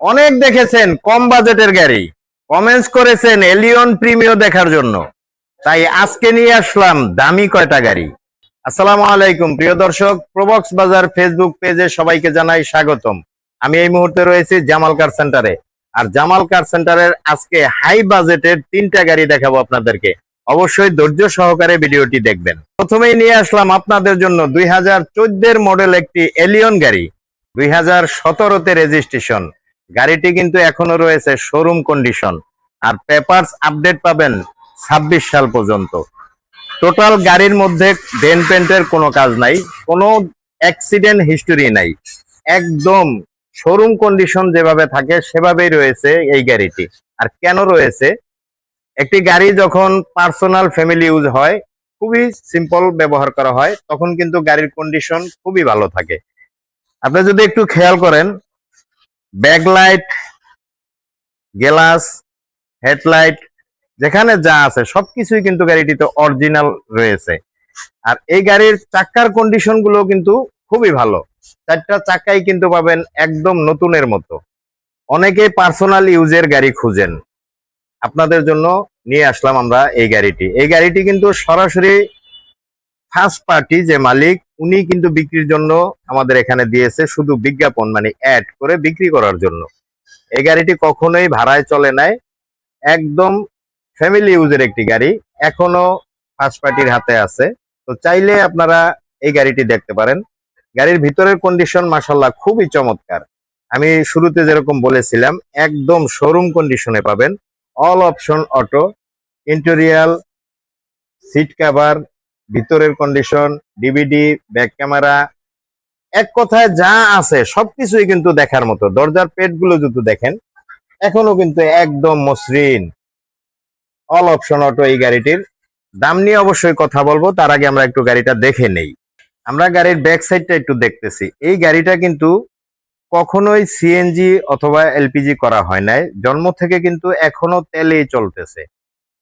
অনেক দেখেছেন, কম বাজেটের গাড়ি। কমেন্টস করেছেন, এলিয়ন প্রিমিও দেখার জন্য। তাই আজকে নিয়ে আসলাম দামি কয়টা গাড়ি। আসসালামু আলাইকুম, প্রিয় দর্শক। প্রবক্স বাজার ফেসবুক পেজে সবাইকে জানাই স্বাগতম। আমি এই মুহূর্তে রয়েছি জামাল কার সেন্টারে। আর জামাল কার সেন্টারের আজকে হাই বাজেটের তিনটা গাড়ি দেখাবো আপনাদেরকে। অবশ্যই ধৈর্য সহকারে ভিডিওটি দেখবেন। প্রথমেই নিয়ে আসলাম আপনাদের জন্য দুই হাজার মডেল একটি এলিয়ন গাড়ি, দুই হাজার সতেরোতে রেজিস্ট্রেশন। গাড়িটি কিন্তু এখনও রয়েছে শোরুম কন্ডিশন আর পেপারস আপডেট পাবেন ছাব্বিশ সাল পর্যন্ত। টোটাল গাড়ির মধ্যে ডেন পেন্টের কোনো কাজ নাই, কোনো অ্যাক্সিডেন্ট হিস্টোরি নাই। একদম শোরুম কন্ডিশন যেভাবে থাকে সেভাবেই রয়েছে এই গাড়িটি। আর কেন রয়েছে? একটি গাড়ি যখন পার্সোনাল ফ্যামিলি ইউজ হয়, খুবই সিম্পল ব্যবহার করা হয়, তখন কিন্তু গাড়ির কন্ডিশন খুবই ভালো থাকে। আপনি যদি একটু খেয়াল করেন ব্যাকলাইট, গ্লাস, হেডলাইট, যেখানে যা আছে, সবকিছুই কিন্তু গাড়িটিতে অরিজিনাল রয়েছে। আর এই গাড়ির চাক্কার কন্ডিশনগুলো কিন্তু খুবই ভালো। চারটা চাক্কাই কিন্তু পাবেন একদম নতুনের মতো। অনেকেই পার্সোনাল ইউজের গাড়ি খুঁজেন। আপনাদের জন্য নিয়ে আসলাম আমরা এই গাড়িটি। এই গাড়িটি কিন্তু সরাসরি ফার্স্ট পার্টি যে মালিক উনি কিন্তু বিক্রির জন্য আমাদের এখানে দিয়েছে শুধু বিজ্ঞাপন মানে অ্যাড করে বিক্রি করার জন্য। এই গাড়িটি কখনোই ভাড়ায় চলে নাই। একদম ফ্যামিলি ইউজের একটি গাড়ি, এখনও ফার্স্ট পার্টির হাতে আছে। তো চাইলে আপনারা এই গাড়িটি দেখতে পারেন। গাড়ির ভিতরের কন্ডিশন মাসাল্লাহ খুবই চমৎকার। আমি শুরুতে যেরকম বলেছিলাম, একদম শোরুম কন্ডিশনে পাবেন। All option auto interior seat cover ভিতরের কন্ডিশন ডিভিডি ব্যাক ক্যামেরা এক কথায় যা আছে সবকিছুই কিন্তু দেখার মতো। দরজার পেটগুলো যদি দেখেন, এখনও কিন্তু একদম মসৃণ। অল অপশন অটো এই গাড়িটির। দাম নিয়ে অবশ্যই কথা বলব, তার আগে আমরা একটু গাড়িটা দেখে নেই। আমরা গাড়ির ব্যাক সাইডটা একটু দেখতেছি। এই গাড়িটা কিন্তু কখনোই সিএনজি অথবা এলপিজি করা হয় নাই। জন্ম থেকে কিন্তু এখনও তেলেই চলতেছে।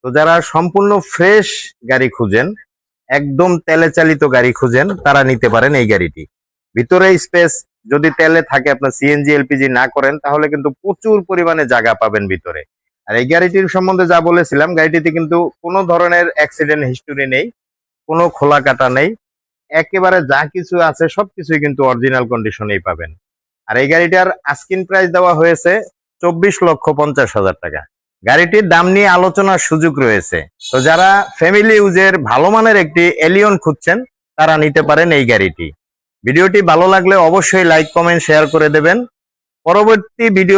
তো যারা সম্পূর্ণ ফ্রেশ গাড়ি খুঁজেন একদম তেলে চালিত গাড়ি খুঁজেন, তারা নিতে পারেন এই গাড়িটি। ভিতরে স্পেস যদি তেলে থাকে, আপনার সিএনজি এলপিজি না করেন, তাহলে কিন্তু প্রচুর পরিমাণে জায়গা পাবেন ভিতরে। আর এই গাড়িটির সম্বন্ধে যা বলেছিলাম, গাড়িটিতে কিন্তু কোনো ধরনের অ্যাক্সিডেন্ট হিস্টোরি নেই, কোনো খোলা কাটা নেই। একেবারে যা কিছু আছে সবকিছুই কিন্তু অরিজিনাল কন্ডিশনেই পাবেন। আর এই গাড়িটার আস্কিন প্রাইস দেওয়া হয়েছে চব্বিশ লক্ষ পঞ্চাশ হাজার টাকা। গাড়িটির দাম নিয়ে আলোচনার সুযোগ রয়েছে। তো যারা ফ্যামিলি ইউজের ভালো মানের একটি এলিয়ন খুঁজছেন, তারা নিতে পারেন এই গাড়িটি। ভিডিওটি ভালো লাগলে অবশ্যই লাইক কমেন্ট শেয়ার করে দেবেন। পরবর্তী ভিডিও